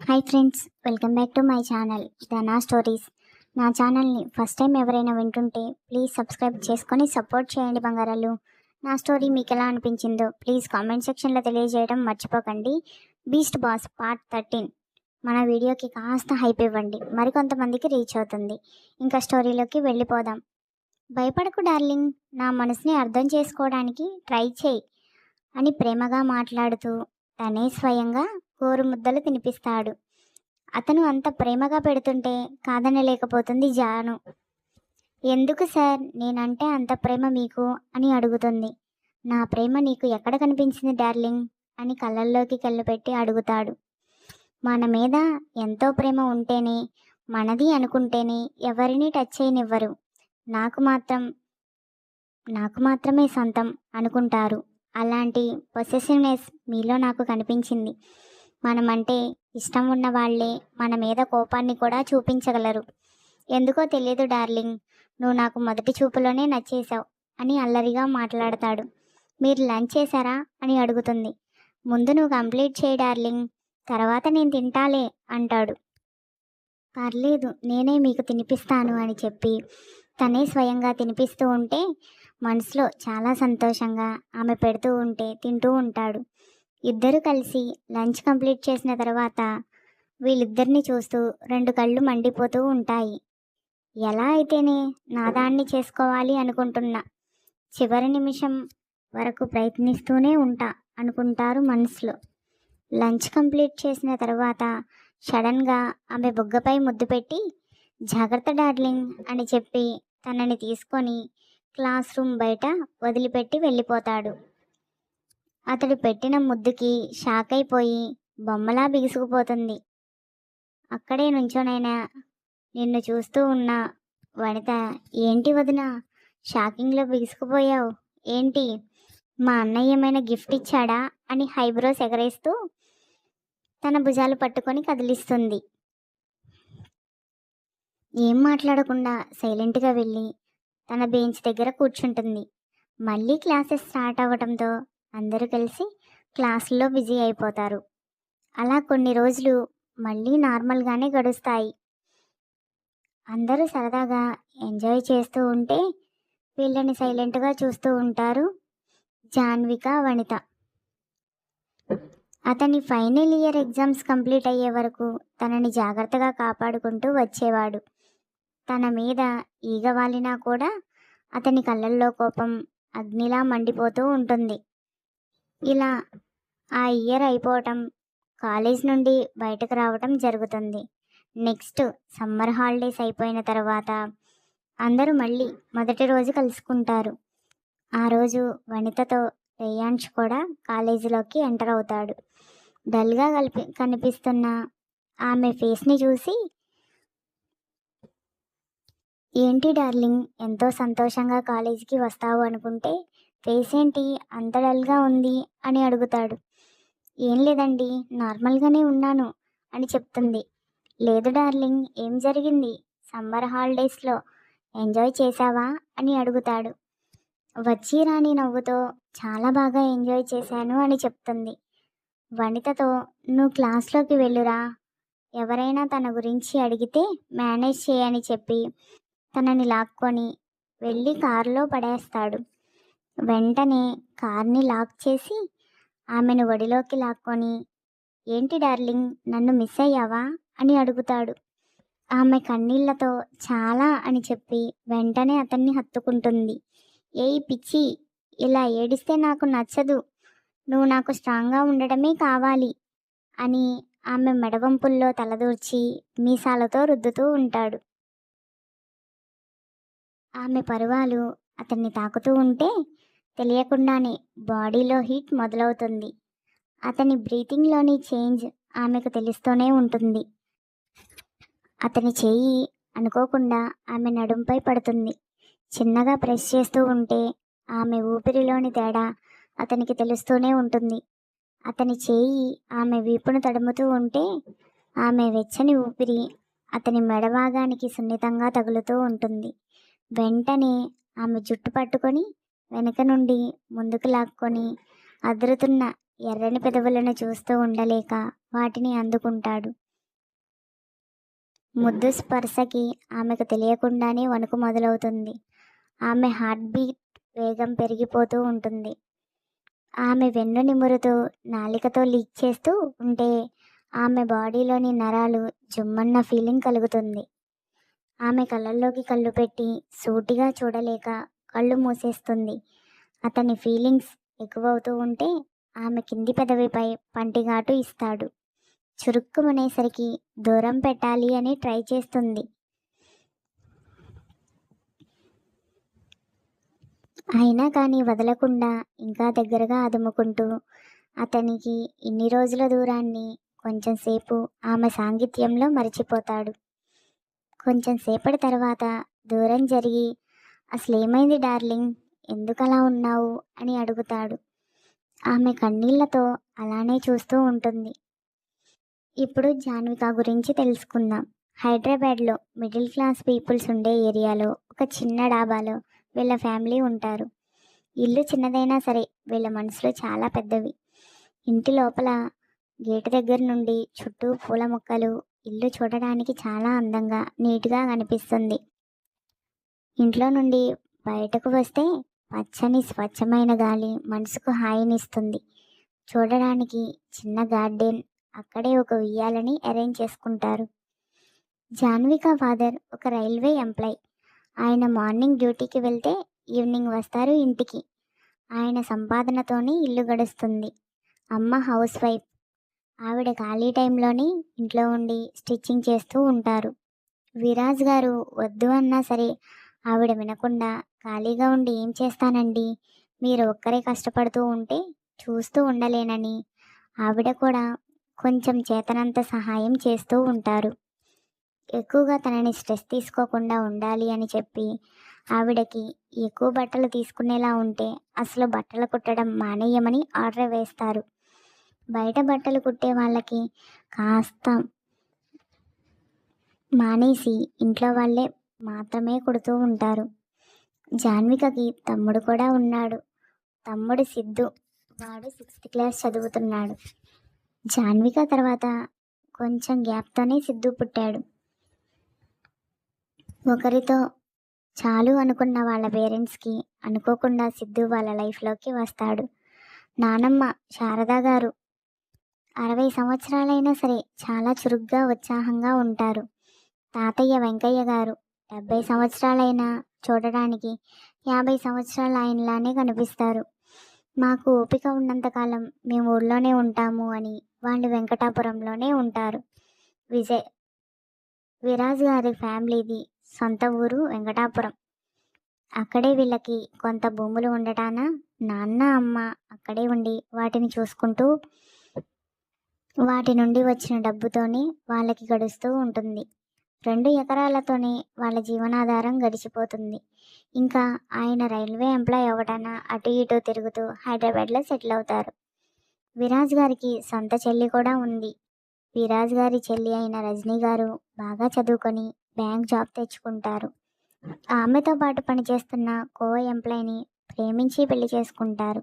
Hi friends welcome back to my channel Dhana stories నా ఛానల్ని first time ఎవరైనా వింటుంటే ప్లీజ్ సబ్స్క్రైబ్ చేసుకొని సపోర్ట్ చేయండి బంగారాలు. నా స్టోరీ మీకు ఎలా అనిపించిందో ప్లీజ్ కామెంట్ సెక్షన్లో తెలియజేయడం మర్చిపోకండి. బీస్ట్ బాస్ పార్ట్ థర్టీన్ మన వీడియోకి కాస్త హైప్ ఇవ్వండి మరికొంతమందికి రీచ్ అవుతుంది. ఇంకా స్టోరీలోకి వెళ్ళిపోదాం. భయపడకు డార్లింగ్ నా మనసుని అర్థం చేసుకోవడానికి ట్రై చేయి అని ప్రేమగా మాట్లాడుతూ తనే స్వయంగా ముద్దలు తినిపిస్తాడు. అతను అంత ప్రేమగా పెడుతుంటే కాదనలేకపోతుంది జాను. ఎందుకు సార్? నేనంటే అంత ప్రేమ మీకు? అని అడుగుతుంది. నా ప్రేమ నీకు ఎక్కడ కనిపించింది డార్లింగ్? అని కళ్ళల్లోకి కళ్ళు పెట్టి అడుగుతాడు. మన మీద ఎంతో ప్రేమ ఉంటేనే మనది అనుకుంటేనే ఎవరిని టచ్ చేయనివ్వరు. నాకు మాత్రం నాకు మాత్రమే సొంతం అనుకుంటారు. అలాంటి పొసెసివ్నెస్ మీలో నాకు కనిపించింది. మనమంటే ఇష్టం ఉన్న వాళ్ళే మన మీద కోపాన్ని కూడా చూపించగలరు. ఎందుకో తెలియదు డార్లింగ్ నువ్వు నాకు మొదటి చూపులోనే నచ్చేశావు అని అల్లరిగా మాట్లాడతాడు. మీరు లంచ్ చేశారా అని అడుగుతుంది. ముందు నువ్వు కంప్లీట్ చేయి డార్లింగ్ తర్వాత నేను తింటాలే అంటాడు. పర్లేదు నేనే మీకు తినిపిస్తాను అని చెప్పి తనే స్వయంగా తినిపిస్తూ ఉంటే మనసులో చాలా సంతోషంగా ఆమె పెడుతూ ఉంటే తింటూ ఉంటాడు. ఇద్దరు కలిసి లంచ్ కంప్లీట్ చేసిన తర్వాత వీళ్ళిద్దరిని చూస్తూ రెండు కళ్ళు మండిపోతూ ఉంటాయి. ఎలా అయితేనే నాదాన్ని చేసుకోవాలి అనుకుంటున్నా చివరి నిమిషం వరకు ప్రయత్నిస్తూనే ఉంటా అనుకుంటారు మనసులో. లంచ్ కంప్లీట్ చేసిన తర్వాత సడన్గా ఆమె బుగ్గపై ముద్దు పెట్టి జాగ్రత్త డార్లింగ్ అని చెప్పి తనని తీసుకొని క్లాస్ రూమ్ బయట వదిలిపెట్టి వెళ్ళిపోతాడు. అతడు పెట్టిన ముద్దుకి షాక్ అయిపోయి బొమ్మలా బిగుసుకుపోతుంది. అక్కడే నుంచోనైనా నిన్ను చూస్తూ ఉన్న వనిత ఏంటి వదిన షాకింగ్లో బిగుసుకుపోయావు? ఏంటి? మా అన్నయ్య ఏమైనా గిఫ్ట్ ఇచ్చాడా? అని హైబ్రోస్ ఎగరేస్తూ తన భుజాలు పట్టుకొని కదిలిస్తుంది. ఏం మాట్లాడకుండా సైలెంట్గా వెళ్ళి తన బెంచ్ దగ్గర కూర్చుంటుంది. మళ్ళీ క్లాసెస్ స్టార్ట్ అవ్వడంతో అందరూ కలిసి క్లాసుల్లో బిజీ అయిపోతారు. అలా కొన్ని రోజులు మళ్ళీ నార్మల్గానే గడుస్తాయి. అందరూ సరదాగా ఎంజాయ్ చేస్తూ ఉంటే వీళ్ళని సైలెంట్గా చూస్తూ ఉంటారు జాన్విక వనిత. అతని ఫైనల్ ఇయర్ ఎగ్జామ్స్ కంప్లీట్ అయ్యే వరకు తనని జాగ్రత్తగా కాపాడుకుంటూ వచ్చేవాడు. తన మీద ఈగ వాలినా కూడా అతని కళ్ళల్లో కోపం అగ్నిలా మండిపోతూ ఉంటుంది. ఇలా ఆ ఇయర్ అయిపోవటం కాలేజ్ నుండి బయటకు రావటం జరుగుతుంది. నెక్స్ట్ సమ్మర్ హాలిడేస్ అయిపోయిన తర్వాత అందరూ మళ్ళీ మొదటి రోజు కలుసుకుంటారు. ఆ రోజు వనితతో రేయాంష్ కూడా కాలేజీలోకి ఎంటర్ అవుతాడు. డల్గా కలిపి కనిపిస్తున్న ఆమె ఫేస్ని చూసి ఏంటి డార్లింగ్ ఎంతో సంతోషంగా కాలేజీకి వస్తావు అనుకుంటే ఫేస్ ఏంటి అంత డల్గా ఉంది అని అడుగుతాడు. ఏం లేదండి నార్మల్గానే ఉన్నాను అని చెప్తుంది. లేదు డార్లింగ్ ఏం జరిగింది? సమ్మర్ హాలిడేస్లో ఎంజాయ్ చేశావా? అని అడుగుతాడు. వచ్చి రాని నవ్వుతో చాలా బాగా ఎంజాయ్ చేశాను అని చెప్తుంది. వనితతో నువ్వు క్లాస్లోకి వెళ్ళురా. ఎవరైనా తన గురించి అడిగితే మేనేజ్ చేయని చెప్పి తనని లాక్కొని వెళ్ళి కారులో పడేస్తాడు. వెంటనే కార్ని లాక్ చేసి ఆమెను ఒడిలోకి లాక్కొని ఏంటి డార్లింగ్ నన్ను మిస్ అయ్యావా? అని అడుగుతాడు. ఆమె కన్నీళ్ళతో చాలా అని చెప్పి వెంటనే అతన్ని హత్తుకుంటుంది. ఏయ్ పిచ్చి ఇలా ఏడిస్తే నాకు నచ్చదు. నువ్వు నాకు స్ట్రాంగ్గా ఉండడమే కావాలి అని ఆమె మెడవంపుల్లో తలదూర్చి మీసాలతో రుద్దుతూ ఉంటాడు. ఆమె పరువాలు అతన్ని తాకుతూ ఉంటే తెలియకుండానే బాడీలో హీట్ మొదలవుతుంది. అతని బ్రీతింగ్లోని చేంజ్ ఆమెకు తెలుస్తూనే ఉంటుంది. అతని చేయి అనుకోకుండా ఆమె నడుంపై పడుతుంది. చిన్నగా ప్రెస్ చేస్తూ ఉంటే ఆమె ఊపిరిలోని తేడా అతనికి తెలుస్తూనే ఉంటుంది. అతని చేయి ఆమె వీపును తడుముతూ ఉంటే ఆమె వెచ్చని ఊపిరి అతని మెడభాగానికి సున్నితంగా తగులుతూ ఉంటుంది. వెంటనే ఆమె జుట్టు పట్టుకొని వెనక నుండి ముందుకు లాక్కొని అదురుతున్న ఎర్రని పెదవులను చూస్తూ ఉండలేక వాటిని అందుకుంటాడు. ముద్దు స్పర్శకి ఆమెకు తెలియకుండానే వణుకు మొదలవుతుంది. ఆమె హార్ట్ బీట్ వేగం పెరిగిపోతూ ఉంటుంది. ఆమె వెన్ను నిమురుతూ నాలికతో లీక్ చేస్తూ ఉంటే ఆమె బాడీలోని నరాలు జుమ్మన్న ఫీలింగ్ కలుగుతుంది. ఆమె కళ్ళల్లోకి కళ్ళు పెట్టి సూటిగా చూడలేక కళ్ళు మూసేస్తుంది. అతని ఫీలింగ్స్ ఎక్కువవుతూ ఉంటే ఆమె కింది పెదవిపై పంటిఘాటు ఇస్తాడు. చురుక్కుమనేసరికి దూరం పెట్టాలి అని ట్రై చేస్తుంది. అయినా కానీ వదలకుండా ఇంకా దగ్గరగా అదుముకుంటూ అతనికి ఇన్ని రోజుల దూరాన్ని కొంచెంసేపు ఆమె సాంగిత్యంలో మరిచిపోతాడు. కొంచెం సేపటి తర్వాత దూరం జరిగి అసలు ఏమైంది డార్లింగ్? ఎందుకు అలా ఉన్నావు? అని అడుగుతాడు. ఆమె కన్నీళ్ళతో అలానే చూస్తూ ఉంటుంది. ఇప్పుడు జాన్విక గురించి తెలుసుకుందాం. హైదరాబాద్లో మిడిల్ క్లాస్ పీపుల్స్ ఉండే ఏరియాలో ఒక చిన్న డాబాలో వీళ్ళ ఫ్యామిలీ ఉంటారు. ఇల్లు చిన్నదైనా సరే వీళ్ళ మనసులో చాలా పెద్దవి. ఇంటి లోపల గేటు దగ్గర నుండి చుట్టూ పూల మొక్కలు ఇల్లు చూడడానికి చాలా అందంగా నీట్గా కనిపిస్తుంది. ఇంట్లో నుండి బయటకు వస్తే పచ్చని స్వచ్ఛమైన గాలి మనసుకు హాయినిస్తుంది. చూడడానికి చిన్న గార్డెన్ అక్కడే ఒక ఉయ్యాలని అరేంజ్ చేసుకుంటారు. జాన్వికా ఫాదర్ ఒక రైల్వే ఎంప్లాయ్. ఆయన మార్నింగ్ డ్యూటీకి వెళ్తే ఈవినింగ్ వస్తారు ఇంటికి. ఆయన సంపాదనతోనే ఇల్లు గడుస్తుంది. అమ్మ హౌస్ వైఫ్. ఆవిడ ఖాళీ టైంలోనే ఇంట్లో ఉండి స్టిచ్చింగ్ చేస్తూ ఉంటారు. విరాజ్ గారు వద్దు అన్నా సరే ఆవిడ వినకుండా ఖాళీగా ఉండి ఏం చేస్తానండి? మీరు ఒక్కరే కష్టపడుతూ ఉంటే చూస్తూ ఉండలేనని. ఆవిడ కూడా కొంచెం చేతనంత సహాయం చేస్తూ ఉంటారు. ఎక్కువగా తనని స్ట్రెస్ తీసుకోకుండా ఉండాలి అని చెప్పి ఆవిడకి ఎక్కువ బట్టలు తీసుకునేలా ఉంటే అసలు బట్టలు కుట్టడం మానేయమని ఆర్డర్ వేస్తారు. బయట బట్టలు కుట్టే వాళ్ళకి కాస్త మానేసి ఇంట్లో వాళ్ళే మాత్రమే కొడుతూ ఉంటారు. జాన్వికకి తమ్ముడు కూడా ఉన్నాడు. తమ్ముడు సిద్ధు. వాడు సిక్స్త్ క్లాస్ చదువుతున్నాడు. జాన్విక తర్వాత కొంచెం గ్యాప్తోనే సిద్ధు పుట్టాడు. ఒకరితో చాలు అనుకున్న వాళ్ళ పేరెంట్స్కి అనుకోకుండా సిద్ధు వాళ్ళ లైఫ్లోకి వస్తాడు. నానమ్మ శారదా గారు అరవై సంవత్సరాలైనా సరే చాలా చురుగ్గా ఉత్సాహంగా ఉంటారు. తాతయ్య వెంకయ్య గారు డెబ్బై సంవత్సరాలైనా చూడడానికి యాభై సంవత్సరాల ఆయనలానే కనిపిస్తారు. మాకు ఓపిక ఉన్నంతకాలం మేము ఊళ్ళోనే ఉంటాము అని వాళ్ళు వెంకటాపురంలోనే ఉంటారు. విజయ్ విరాజ్ గారి ఫ్యామిలీది సొంత ఊరు వెంకటాపురం. అక్కడే వీళ్ళకి కొంత భూములు ఉండటాన నాన్న అమ్మ అక్కడే ఉండి వాటిని చూసుకుంటూ వాటి నుండి వచ్చిన డబ్బుతోనే వాళ్ళకి గడుస్తూ ఉంటుంది. రెండు ఎకరాలతోనే వాళ్ళ జీవనాధారం గడిచిపోతుంది. ఇంకా ఆయన రైల్వే ఎంప్లాయ్ అవ్వటాన అటు ఇటు తిరుగుతూ హైదరాబాద్లో సెటిల్ అవుతారు. విరాజ్ గారికి సొంత చెల్లి కూడా ఉంది. విరాజ్ గారి చెల్లి అయిన రజనీ గారు బాగా చదువుకొని బ్యాంక్ జాబ్ తెచ్చుకుంటారు. ఆమెతో పాటు పనిచేస్తున్న కో ఎంప్లాయ్ని ప్రేమించి పెళ్ళి చేసుకుంటారు.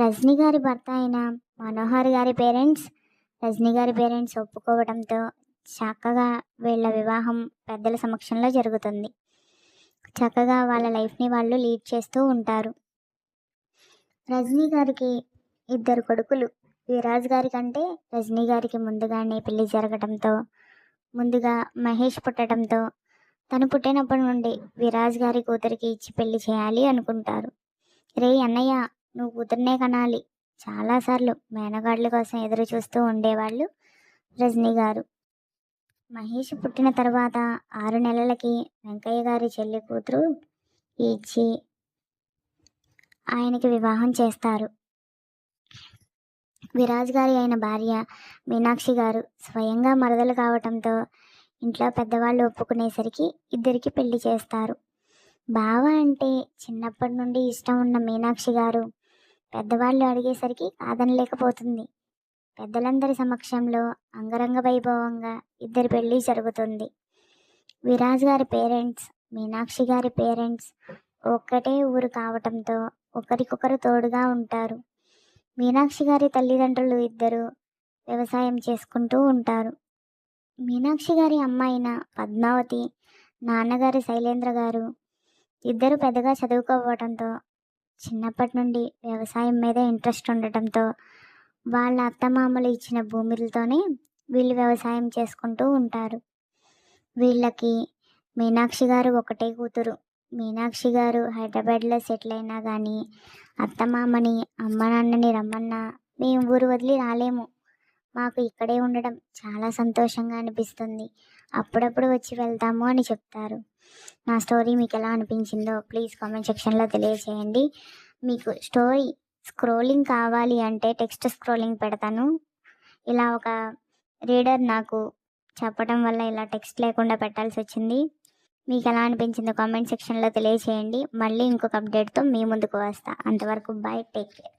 రజనీ గారి భర్త అయిన మనోహర్ గారి పేరెంట్స్ రజనీ గారి పేరెంట్స్ ఒప్పుకోవడంతో చక్కగా వీళ్ళ వివాహం పెద్దల సమక్షంలో జరుగుతుంది. చక్కగా వాళ్ళ లైఫ్ని వాళ్ళు లీడ్ చేస్తూ ఉంటారు. రజనీ గారికి ఇద్దరు కొడుకులు. విరాజ్ గారి కంటే రజనీ గారికి ముందుగానే పెళ్ళి జరగడంతో ముందుగా మహేష్ పుట్టడంతో తను పుట్టినప్పటి నుండి విరాజ్ గారి కూతురికి ఇచ్చి పెళ్ళి చేయాలి అనుకుంటారు. రే అన్నయ్య నువ్వు కూతురునే కనాలి. చాలాసార్లు మేనగాడ్ల కోసం ఎదురు చూస్తూ ఉండేవాళ్ళు రజనీ గారు. మహేష్ పుట్టిన తర్వాత ఆరు నెలలకి వెంకయ్య గారి చెల్లి కూతురు ఇచ్చి ఆయనకి వివాహం చేస్తారు. విరాజ్ గారి అయిన భార్య మీనాక్షి గారు స్వయంగా మరదలు కావటంతో ఇంట్లో పెద్దవాళ్ళు ఒప్పుకునేసరికి ఇద్దరికి పెళ్ళి చేస్తారు. బావ అంటే చిన్నప్పటి నుండి ఇష్టం ఉన్న మీనాక్షి గారు పెద్దవాళ్ళు అడిగేసరికి కాదనలేకపోతుంది పెద్దలందరి సమక్షంలో అంగరంగ వైభవంగా ఇద్దరి పెళ్ళి జరుగుతుంది. విరాజ్ గారి పేరెంట్స్ మీనాక్షి గారి పేరెంట్స్ ఒక్కటే ఊరు కావటంతో ఒకరికొకరు తోడుగా ఉంటారు. మీనాక్షి గారి తల్లిదండ్రులు ఇద్దరు వ్యవసాయం చేసుకుంటూ ఉంటారు. మీనాక్షి గారి అమ్మాయిన పద్మావతి నాన్నగారు శైలేంద్ర గారు ఇద్దరు పెద్దగా చదువుకోవడంతో చిన్నప్పటి నుండి వ్యవసాయం మీద ఇంట్రెస్ట్ ఉండటంతో వాళ్ళ అత్తమామలు ఇచ్చిన భూములతోనే వీళ్ళు వ్యవసాయం చేసుకుంటూ ఉంటారు. వీళ్ళకి మీనాక్షి గారు ఒకటే కూతురు. మీనాక్షి గారు హైదరాబాద్లో సెటిల్ అయినా కానీ అత్తమామని అమ్మ నాన్నని రమ్మన్నా మేము ఊరు వదిలి రాలేము. మాకు ఇక్కడే ఉండడం చాలా సంతోషంగా అనిపిస్తుంది. అప్పుడప్పుడు వచ్చి వెళ్తాము అని చెప్తారు. నా స్టోరీ మీకు ఎలా అనిపించిందో ప్లీజ్ కామెంట్ సెక్షన్లో తెలియజేయండి. మీకు స్టోరీ స్క్రోలింగ్ కావాలి అంటే టెక్స్ట్ స్క్రోలింగ్ పెడతాను. ఇలా ఒక రీడర్ నాకు చెప్పడం వల్ల ఇలా టెక్స్ట్ లేకుండా పెట్టాల్సి వచ్చింది. మీకు ఎలా అనిపించిందో కామెంట్ సెక్షన్లో తెలియజేయండి మళ్ళీ ఇంకొక అప్డేట్తో మీ ముందుకు వస్తా. అంతవరకు బాయ్ టేక్ కేర్.